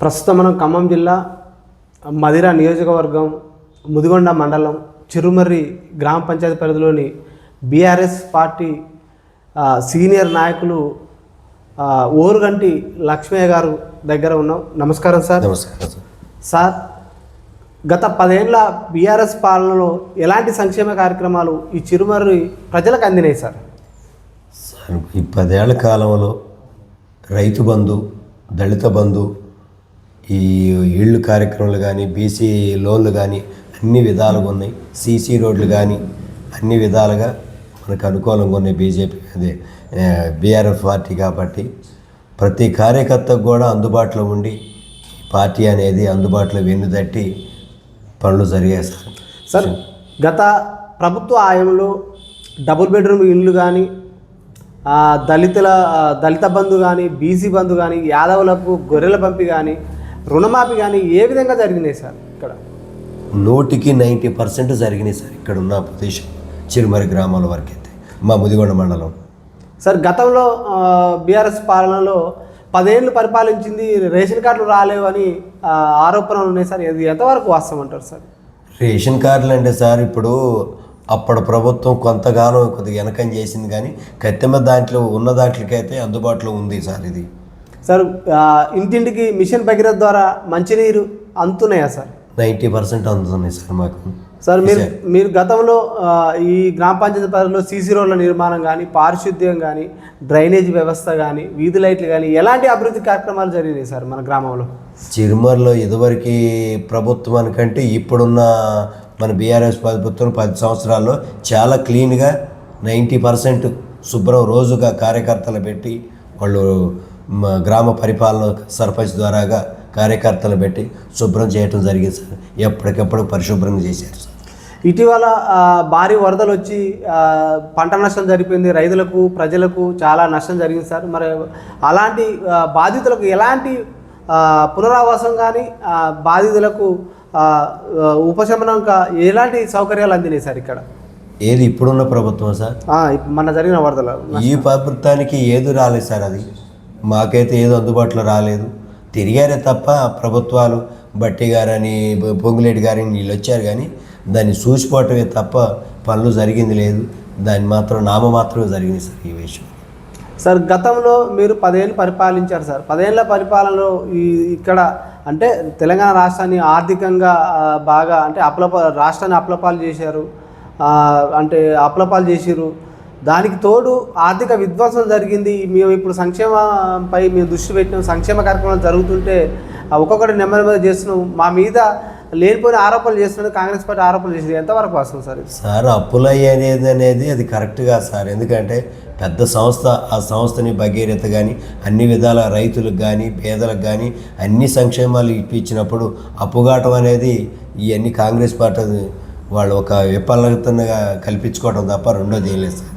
ప్రస్తుతం మనం ఖమ్మం జిల్లా మదిర నియోజకవర్గం ముదిగొండ మండలం చిరుమర్రి గ్రామ పంచాయతీ పరిధిలోని బీఆర్ఎస్ పార్టీ సీనియర్ నాయకులు ఓరుగంటి లక్ష్మయ్య గారు దగ్గర ఉన్నాం. నమస్కారం సార్. నమస్కారం సార్ గత పదేళ్ళ బీఆర్ఎస్ పాలనలో ఎలాంటి సంక్షేమ కార్యక్రమాలు ఈ చిరుమర్రి ప్రజలకు అందినాయి సార్? సార్ ఈ పదేళ్ళ కాలంలో రైతు బంధు దళిత బంధు ఈ ఇళ్ళు కార్యక్రమాలు కానీ బీసీ లోన్లు కానీ అన్ని విధాలుగా ఉన్నాయి. సీసీ రోడ్లు కానీ అన్ని విధాలుగా మనకు అనుకూలంగా ఉన్నాయి బీజేపీ అదే బీఆర్ఎఫ్ పార్టీ కాబట్టి ప్రతి కార్యకర్తకు కూడా అందుబాటులో ఉండి పార్టీ అనేది అందుబాటులో వెన్నుదట్టి పనులు జరిగాయి సార్ సార్ గత ప్రభుత్వ ఆయంలో డబుల్ బెడ్రూమ్ ఇల్లు కానీ దళితుల దళిత బంధు కానీ బీసీ బంధు కానీ యాదవులకు గొర్రెల పంపి కానీ రుణమాఫీ కానీ ఏ విధంగా జరిగినాయి సార్ ఇక్కడ? నూటికి నైంటీ పర్సెంట్ జరిగినాయి సార్ ఇక్కడ ఉన్న ప్రదేశం చిరుమరి గ్రామాల వరకు అయితే మా ముదిగొండ మండలం. సార్ గతంలో బీఆర్ఎస్ పాలనలో పదేళ్ళు పరిపాలించింది రేషన్ కార్డులు రాలేవు అని ఆరోపణలు ఉన్నాయి సార్. ఇది ఎంతవరకు వాస్తవం అంటారు సార్? రేషన్ కార్డులు అంటే సార్ ఇప్పుడు అప్పటి ప్రభుత్వం కొంతకాలం కొద్దిగా వెనకం చేసింది కానీ కత్తెమ్మ దాంట్లో ఉన్న దాంట్లోకైతే అందుబాటులో ఉంది సార్ ఇది. సార్ ఇంటింటికి మిషన్ భగీరథ ద్వారా మంచినీరు అందుతున్నాయా సార్? నైంటీ పర్సెంట్ అందుతున్నాయి సార్ మాకు. సార్ మీరు మీరు గతంలో ఈ గ్రామ పంచాయతీ పరిధిలో సీసీ రోడ్ల నిర్మాణం కానీ పారిశుద్ధ్యం కానీ డ్రైనేజ్ వ్యవస్థ కానీ వీధి లైట్లు కానీ ఎలాంటి అభివృద్ధి కార్యక్రమాలు జరిగినాయి సార్ మన గ్రామంలో? చిరుమరిలో ఇదివరకు ప్రభుత్వానికంటే ఇప్పుడున్న మన బీఆర్ఎస్ ప్రభుత్వం పది సంవత్సరాల్లో చాలా క్లీన్గా నైంటీ పర్సెంట్ శుభ్రం రోజుగా కార్యకర్తలు పెట్టి వాళ్ళు గ్రామ పరిపాలన సర్పంచ్ ద్వారాగా కార్యకర్తలు పెట్టి శుభ్రం చేయటం జరిగింది సార్. ఎప్పటికప్పుడు పరిశుభ్రంగా చేశారు సార్. ఇటీవల భారీ వరదలు వచ్చి పంట నష్టం జరిపోయింది రైతులకు ప్రజలకు చాలా నష్టం జరిగింది సార్. మరి అలాంటి బాధితులకు ఎలాంటి పునరావాసం కానీ బాధితులకు ఉపశమనం ఎలాంటి సౌకర్యాలు అందినాయి సార్ ఇక్కడ? ఏది ఇప్పుడున్న ప్రభుత్వం సార్? మన జరిగిన వరదలు. ఈ ప్రభుత్వానికి ఏది రాలేదు సార్ అది? మాకైతే ఏదో అందుబాటులో రాలేదు. తిరిగారే తప్ప ప్రభుత్వాలు బట్టి గారని పొంగులేటి గారని వీళ్ళు వచ్చారు కానీ దాన్ని చూసిపోవటమే తప్ప పనులు జరిగింది లేదు. దాన్ని మాత్రం నామ మాత్రమే జరిగింది సార్ ఈ విషయం. సార్ గతంలో మీరు పదేళ్ళు పరిపాలించారు సార్. పదేళ్ళ పరిపాలనలో ఈ ఇక్కడ అంటే తెలంగాణ రాష్ట్రాన్ని ఆర్థికంగా బాగా అంటే అప్లప రాష్ట్రాన్ని అప్లపాలు చేశారు. అంటే అప్లపాలు చేసిరు దానికి తోడు ఆర్థిక విధ్వంసం జరిగింది. మేము ఇప్పుడు సంక్షేమంపై మేము దృష్టి పెట్టినాం. సంక్షేమ కార్యక్రమాలు జరుగుతుంటే ఒక్కొక్కటి నెమ్మది నెమ్మది చేస్తున్నాం. మా మీద లేనిపోయిన ఆరోపణలు చేస్తున్నాడు కాంగ్రెస్ పార్టీ ఆరోపణలు చేసింది. ఎంతవరకు వాస్తవం సార్ సార్ అప్పులు అనేది అనేది అది కరెక్ట్గా సార్. ఎందుకంటే పెద్ద సంస్థ ఆ సంస్థని భగీరథ కానీ అన్ని విధాల రైతులకు కానీ పేదలకు కానీ అన్ని సంక్షేమాలు ఇప్పించినప్పుడు అప్పుగాటం అనేది ఇవన్నీ కాంగ్రెస్ పార్టీ వాళ్ళు ఒక విఫలతగా కల్పించుకోవడం తప్ప రెండోది ఏం లేదు సార్.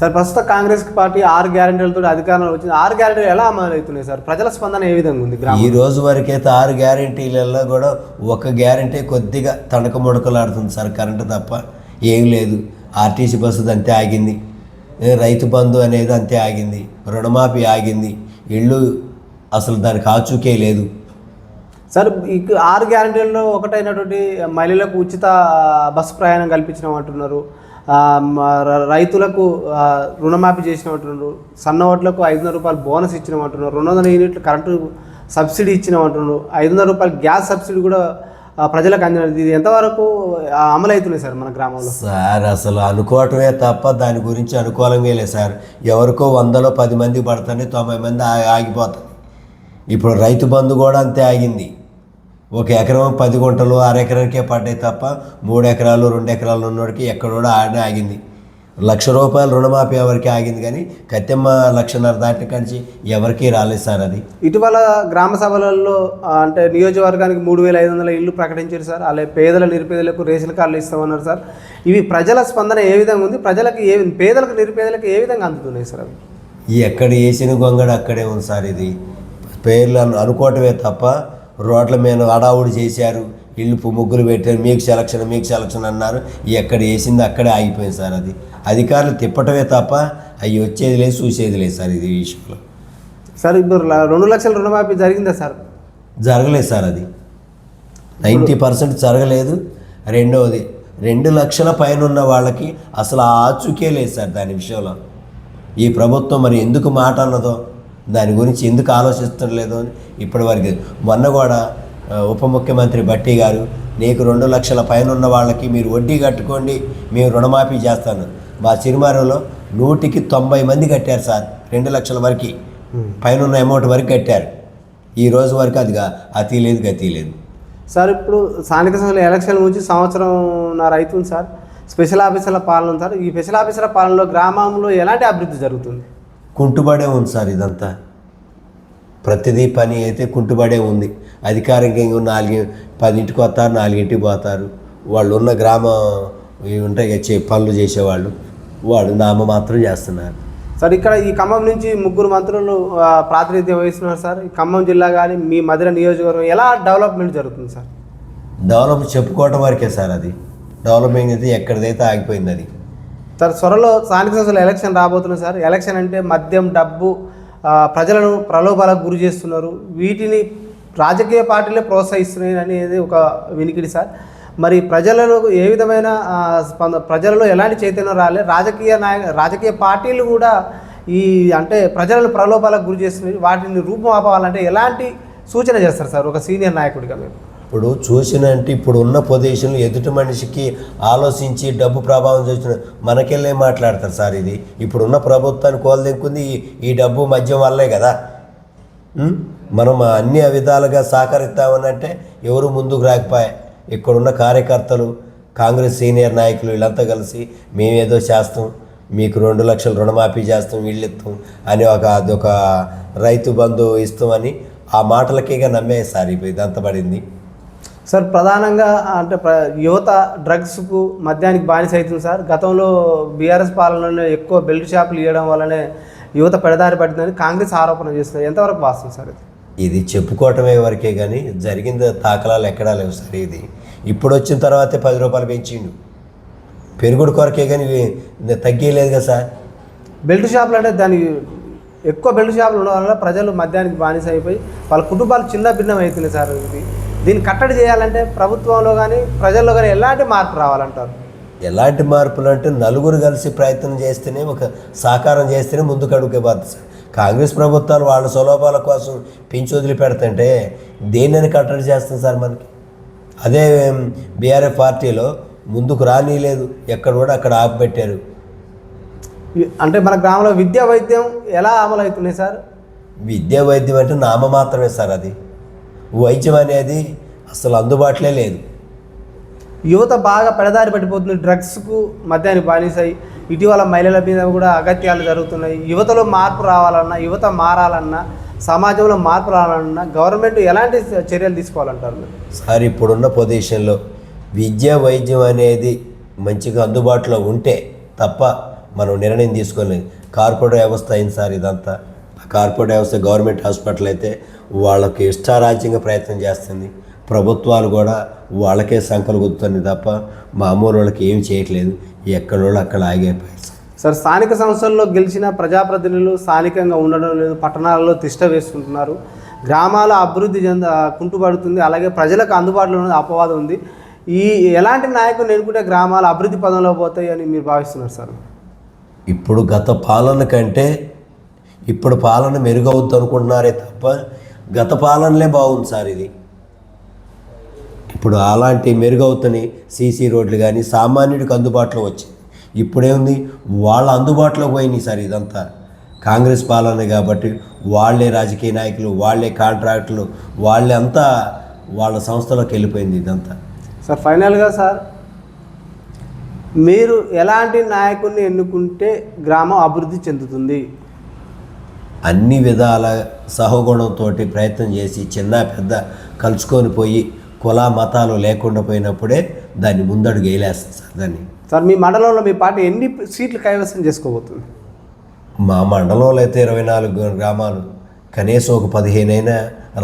సార్ ప్రస్తుత కాంగ్రెస్ పార్టీ ఆరు గ్యారెంటీలతో అధికారంలో వచ్చింది. ఆరు గ్యారెంటీలు ఎలా అమలు అవుతున్నాయి సార్? ప్రజల స్పందన ఏ విధంగా ఉంది ఈ రోజు వరకైతే ఆరు గ్యారంటీలలో కూడా ఒక గ్యారంటీ కొద్దిగా తణక ముడకలాడుతుంది సార్ కరెంటు తప్ప ఏం లేదు. ఆర్టీసీ బస్సు అంతే ఆగింది. రైతు బంధు అనేది అంతే ఆగింది. రుణమాఫీ ఆగింది. ఇళ్ళు అసలు దానికి ఆచూకే లేదు. సార్ ఆరు గ్యారెంటీల్లో ఒకటైనటువంటి మహిళలకు ఉచిత బస్సు ప్రయాణం కల్పించడం అంటున్నారు. రైతులకు రుణమాఫీ చేసినట్టున్నారు సన్న ఓట్లకు ఐదు రూపాయలు బోనస్ ఇచ్చినామంటున్నారు రెండు వందల యూనిట్లు కరెంటు సబ్సిడీ ఇచ్చిన అంటున్నారు ఐదు వందల రూపాయలు గ్యాస్ సబ్సిడీ కూడా ప్రజలకు అందినది ఇది ఎంతవరకు అమలవుతున్నాయి సార్ మన గ్రామంలో? సార్ అసలు అనుకోవటమే తప్ప దాని గురించి అనుకూలంగా లేదు సార్. ఎవరికో వందలో పది మంది పడుతుంది తొంభై మంది ఆగిపోతుంది ఇప్పుడు రైతు బంధు కూడా అంతే ఆగింది. ఒక ఎకరం పది గుంటలు అరెకరానికే పడ్డాయి తప్ప మూడు ఎకరాలు రెండు ఎకరాలు ఉన్నోడికి ఎక్కడ కూడా ఆడనే ఆగింది. లక్ష రూపాయలు రుణమాఫీ ఎవరికి ఆగింది కానీ కత్తెమ్మ లక్షన్నర దాటి కంచి ఎవరికీ రాలేదు సార్ అది. ఇటీవల గ్రామ సభలలో అంటే నియోజకవర్గానికి మూడు వేల ఐదు వందల ఇల్లు ప్రకటించారు సార్. అలాగే పేదల నిరుపేదలకు రేషన్ కార్డులు ఇస్తామన్నారు సార్. ఇవి ప్రజల స్పందన ఏ విధంగా ఉంది? ప్రజలకు ఏ పేదలకు నిరుపేదలకు ఏ విధంగా అందుతున్నాయి సార్ అవి? ఎక్కడ వేసిన గొంగడు అక్కడే ఉంది సార్ ఇది. పేర్లు అను- అనుకోవటమే తప్ప రోడ్ల మీద అడావుడి చేశారు. ఇల్లు ముగ్గులు పెట్టారు. మీకు సెలక్షన్ మీకు సెలక్షన్ అన్నారు. ఎక్కడ వేసింది అక్కడే ఆగిపోయింది సార్ అది. అధికారులు తిప్పటమే తప్ప అవి వచ్చేది లేదు చూసేది లేదు సార్ ఇది విషయంలో. సార్ ఇప్పుడు రెండు లక్షల రుణమాఫీ జరిగిందా సార్? జరగలేదు సార్ అది. నైంటీ పర్సెంట్ జరగలేదు. రెండవది రెండు లక్షల పైన ఉన్న వాళ్ళకి అసలు ఆచూకే లేదు సార్ దాని విషయంలో. ఈ ప్రభుత్వం మరి ఎందుకు మాట అన్నదో దాని గురించి ఎందుకు ఆలోచిస్తడం లేదో అని ఇప్పటి వరకు. మొన్న కూడా ఉప ముఖ్యమంత్రి బట్టి గారు నీకు రెండు లక్షల పైన ఉన్న వాళ్ళకి మీరు వడ్డీ కట్టుకోండి మేము రుణమాఫీ చేస్తాను. మా సిరిమారంలో నూటికి తొంభై మంది కట్టారు సార్ రెండు లక్షల వరకు. పైన ఉన్న అమౌంట్ వరకు కట్టారు. ఈ రోజు వరకు అది అతి లేదు గతి లేదు. సార్ ఇప్పుడు స్థానిక సంస్థల ఎలక్షన్ గురించి సంవత్సరంన్నర అవుతుంది సార్. స్పెషల్ ఆఫీసర్ల పాలన సార్ ఈ స్పెషల్ ఆఫీసర్ల పాలనలో గ్రామంలో ఎలాంటి అభివృద్ధి జరుగుతుంది? కుంటుబడే ఉంది సార్ ఇదంతా. ప్రతిదీ పని అయితే కుంటుబడే ఉంది. అధికారికంగా ఇంకో నాలుగు పదింటికి వస్తారు నాలుగింటికి పోతారు. వాళ్ళు ఉన్న గ్రామం ఉంటాయి చే పనులు చేసేవాళ్ళు. వాళ్ళు నామ మాత్రం చేస్తున్నారు. సార్ ఇక్కడ ఈ ఖమ్మం నుంచి ముగ్గురు మంత్రులు ప్రాతినిధ్యం వహిస్తున్నారు సార్. ఈ ఖమ్మం జిల్లా కానీ మీ మధుర నియోజకవర్గం ఎలా డెవలప్మెంట్ జరుగుతుంది సార్? డెవలప్ చెప్పుకోవటం వరకే సార్ అది. డెవలపింగ్ అయితే ఎక్కడిదైతే ఆగిపోయింది అది. సార్ త్వరలో స్థానిక సంస్థల ఎలక్షన్ రాబోతున్నాయి సార్. ఎలక్షన్ అంటే మద్యం డబ్బు ప్రజలను ప్రలోభాలకు గురి చేస్తున్నారు. వీటిని రాజకీయ పార్టీలే ప్రోత్సహిస్తున్నాయి అనేది ఒక వినికిడి సార్. మరి ప్రజలలో ఏ విధమైన ప్రజలలో ఎలాంటి చైతన్యం రాలే. రాజకీయ నాయ రాజకీయ పార్టీలు కూడా ఈ అంటే ప్రజలను ప్రలోభాలకు గురి చేస్తున్నాయి. వాటిని రూపం ఆపాలంటే ఎలాంటి సూచన చేస్తారు సార్? ఒక సీనియర్ నాయకుడిగా మీరు. ఇప్పుడు చూసినంటే ఇప్పుడు ఉన్న పొజిషన్లో ఎదుటి మనిషికి ఆలోచించి డబ్బు ప్రభావం చూసిన మనకెళ్ళే మాట్లాడతారు సార్ ఇది. ఇప్పుడున్న ప్రభుత్వాన్ని కోలదెక్కుంది ఈ- డబ్బు మద్యం వల్లే కదా. మనం అన్ని విధాలుగా సహకరిస్తామనంటే ఎవరు ముందుకు రాకపోయా. ఇక్కడున్న కార్యకర్తలు కాంగ్రెస్ సీనియర్ నాయకులు వీళ్ళంతా కలిసి మేమేదో చేస్తాం మీకు రెండు లక్షలు రుణమాఫీ చేస్తాం వీళ్ళు ఇస్తాం అని ఒక అదొక రైతు బంధు ఇస్తామని ఆ మాటలకే నమ్మేసారి సార్ ఇప్పుడు ఇదంతా పడింది. సార్ ప్రధానంగా అంటే యువత డ్రగ్స్కు మద్యానికి బానిస అవుతుంది సార్. గతంలో బీఆర్ఎస్ పాలనలో ఎక్కువ బెల్ట్ షాపులు ఇవ్వడం వల్లనే యువత పెడదారి పడుతుందని కాంగ్రెస్ ఆరోపణ చేస్తుంది ఎంతవరకు వాస్తవం సార్ ఇది? ఇది చెప్పుకోవటమే వరకే కానీ జరిగింది తాకలాలు ఎక్కడా లేవు సార్ ఇది. ఇప్పుడు వచ్చిన తర్వాతే పది రూపాయలు పెంచిండు. పెరుగుడు కొరకే కానీ తగ్గేయలేదు కదా సార్. బెల్ట్ షాపులు అంటే దాని ఎక్కువ బెల్ట్ షాపులు ఉండడం వల్ల ప్రజలు మద్యానికి బానిస అయిపోయి వాళ్ళ కుటుంబాలు చిన్న భిన్నం అవుతున్నాయి సార్ ఇది. దీన్ని కట్టడి చేయాలంటే ప్రభుత్వంలో కానీ ప్రజల్లో కానీ ఎలాంటి మార్పు రావాలంటారు? ఎలాంటి మార్పులు అంటే నలుగురు కలిసి ప్రయత్నం చేస్తేనే ఒక సహకారం చేస్తేనే ముందుకు అడుగుకే బాధ్యత. సార్ కాంగ్రెస్ ప్రభుత్వాలు వాళ్ళ సులభాల కోసం పెంచి వదిలిపెడుతుంటే దేనిని కట్టడి చేస్తుంది సార్ మనకి? అదే బీఆర్ఎఫ్ పార్టీలో ముందుకు రానిలేదు ఎక్కడ కూడా అక్కడ ఆపిపెట్టారు అంటే మన గ్రామంలో విద్యా వైద్యం ఎలా అమలు అవుతున్నాయి సార్? విద్యా వైద్యం అంటే నామ మాత్రమే సార్ అది. వైద్యం అనేది అసలు అందుబాటులే లేదు. యువత బాగా పెడదారి పడిపోతుంది. డ్రగ్స్కు మద్యానికి బానిసాయి ఇటీవల మహిళల మీద కూడా అగత్యాలు జరుగుతున్నాయి. యువతలో మార్పు రావాలన్నా యువత మారాలన్నా సమాజంలో మార్పు రావాలన్నా గవర్నమెంట్ ఎలాంటి చర్యలు తీసుకోవాలంటారు సార్ ఇప్పుడున్న పొజిషన్లో విద్య వైద్యం అనేది మంచిగా అందుబాటులో ఉంటే తప్ప మనం నిర్ణయం తీసుకోలేదు కార్పొరేట్ వ్యవస్థ అయింది సార్ ఇదంతా. ఆ కార్పొరేట్ వ్యవస్థ గవర్నమెంట్ హాస్పిటల్ అయితే వాళ్ళకి ఇష్టారాజ్యంగా ప్రయత్నం చేస్తుంది. ప్రభుత్వాలు కూడా వాళ్ళకే సంకలు గుర్తుంది తప్ప మామూలు వాళ్ళకి ఏం చేయట్లేదు. ఎక్కడ వాళ్ళు అక్కడ ఆగిపోయారు సార్ స్థానిక సంస్థల్లో గెలిచిన ప్రజాప్రతినిధులు స్థానికంగా ఉండడం లేదు పట్టణాలలో తిష్ట వేసుకుంటున్నారు. గ్రామాల అభివృద్ధి చెంద కుంటుపడుతుంది అలాగే ప్రజలకు అందుబాటులో ఉన్న అపవాదం ఉంది. ఈ ఎలాంటి నాయకుని ఎన్నుకుంటే గ్రామాల అభివృద్ధి పదంలో పోతాయి అని మీరు భావిస్తున్నారు సార్? ఇప్పుడు గత పాలన కంటే ఇప్పుడు పాలన మెరుగవుద్ది అనుకుంటున్నారే తప్ప గత పాలనలే బాగుంది సార్ ఇది. ఇప్పుడు అలాంటి మెరుగవుతని సీసీ రోడ్లు కానీ సామాన్యుడికి అందుబాటులో వచ్చింది. ఇప్పుడేముంది వాళ్ళ అందుబాటులోకి పోయినాయి సార్ ఇదంతా. కాంగ్రెస్ పాలన కాబట్టి వాళ్ళే రాజకీయ నాయకులు వాళ్ళే కాంట్రాక్టులు వాళ్ళే అంతా వాళ్ళ సంస్థలోకి వెళ్ళిపోయింది ఇదంతా. సార్ ఫైనల్గా సార్ మీరు ఎలాంటి నాయకుడిని ఎన్నుకుంటే గ్రామం అభివృద్ధి చెందుతుంది? అన్ని విధాల సహగుణంతో ప్రయత్నం చేసి చిన్న పెద్ద కలుసుకొని పోయి కుల మతాలు లేకుండా పోయినప్పుడే దాన్ని ముందడుగు వేయలేస్తుంది సార్ దాన్ని. సార్ మీ మండలంలో మీ పార్టీ ఎన్ని సీట్లు కైవసం చేసుకోబోతుంది? మా మండలంలో అయితే ఇరవై నాలుగు గ్రామాలు కనీసం ఒక పదిహేను అయినా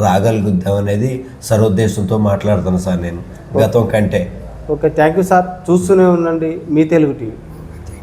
రాగలుగుద్దాం అనేది సర్వోద్దేశంతో మాట్లాడుతాను సార్ నేను గతం కంటే. Okay thank you sir. చూస్తూనే ఉండండి మీ తెలుగు టీవీ.